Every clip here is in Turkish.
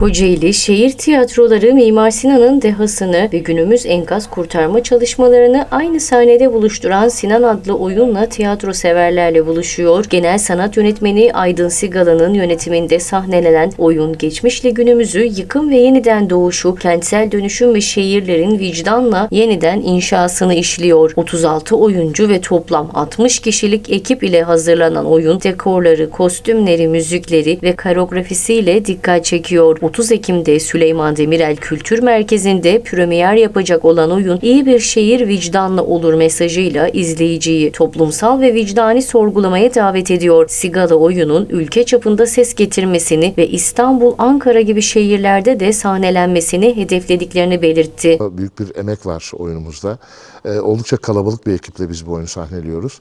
Kocaeli Şehir Tiyatroları Mimar Sinan'ın dehasını ve günümüz enkaz kurtarma çalışmalarını aynı sahnede buluşturan Sinan adlı oyunla tiyatro severlerle buluşuyor. Genel sanat yönetmeni Aydın Sigala'nın yönetiminde sahnelenen oyun geçmişle günümüzü, yıkım ve yeniden doğuşu, kentsel dönüşüm ve şehirlerin vicdanla yeniden inşasını işliyor. 36 oyuncu ve toplam 60 kişilik ekip ile hazırlanan oyun dekorları, kostümleri, müzikleri ve koreografisiyle dikkat çekiyor. 30 Ekim'de Süleyman Demirel Kültür Merkezi'nde premier yapacak olan oyun iyi bir şehir vicdanla olur mesajıyla izleyiciyi toplumsal ve vicdani sorgulamaya davet ediyor. Sigala oyunun ülke çapında ses getirmesini ve İstanbul, Ankara gibi şehirlerde de sahnelenmesini hedeflediklerini belirtti. Büyük bir emek var oyunumuzda. Ee, oldukça kalabalık bir ekiple biz bu oyunu sahneliyoruz.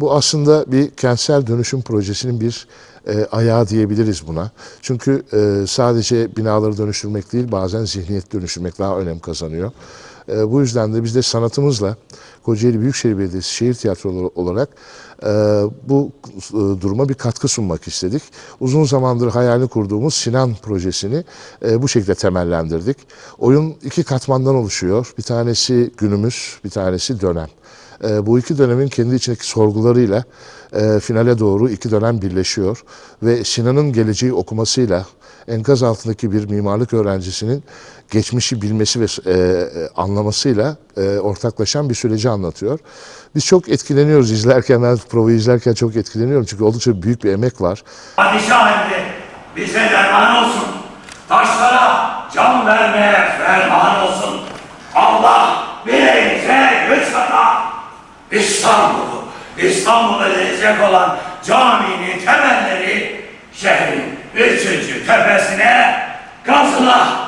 Bu aslında bir kentsel dönüşüm projesinin bir e, ayağı diyebiliriz buna. Çünkü e, sadece binaları dönüştürmek değil bazen zihniyet dönüştürmek daha önem kazanıyor. E, bu yüzden de biz de sanatımızla Kocaeli Büyükşehir Belediyesi Şehir Tiyatroları olarak e, bu e, duruma bir katkı sunmak istedik. Uzun zamandır hayalini kurduğumuz Sinan projesini e, bu şekilde temellendirdik. Oyun iki katmandan oluşuyor. Bir tanesi günümüz, bir tanesi dönem. E, bu iki dönemin kendi içindeki sorgularıyla e, finale doğru iki dönem birleşiyor ve Sinan'ın geleceği okumasıyla enkaz altındaki bir mimarlık öğrencisinin geçmişi bilmesi ve e, e, anlamasıyla e, ortaklaşan bir süreci anlatıyor. Biz çok etkileniyoruz izlerken, ben provayı izlerken çok etkileniyorum çünkü oldukça büyük bir emek var. Padişah bize derman olsun. İstanbul'u, İstanbul'u edecek olan caminin temelleri şehrin üçüncü tepesine kazıla. Ah,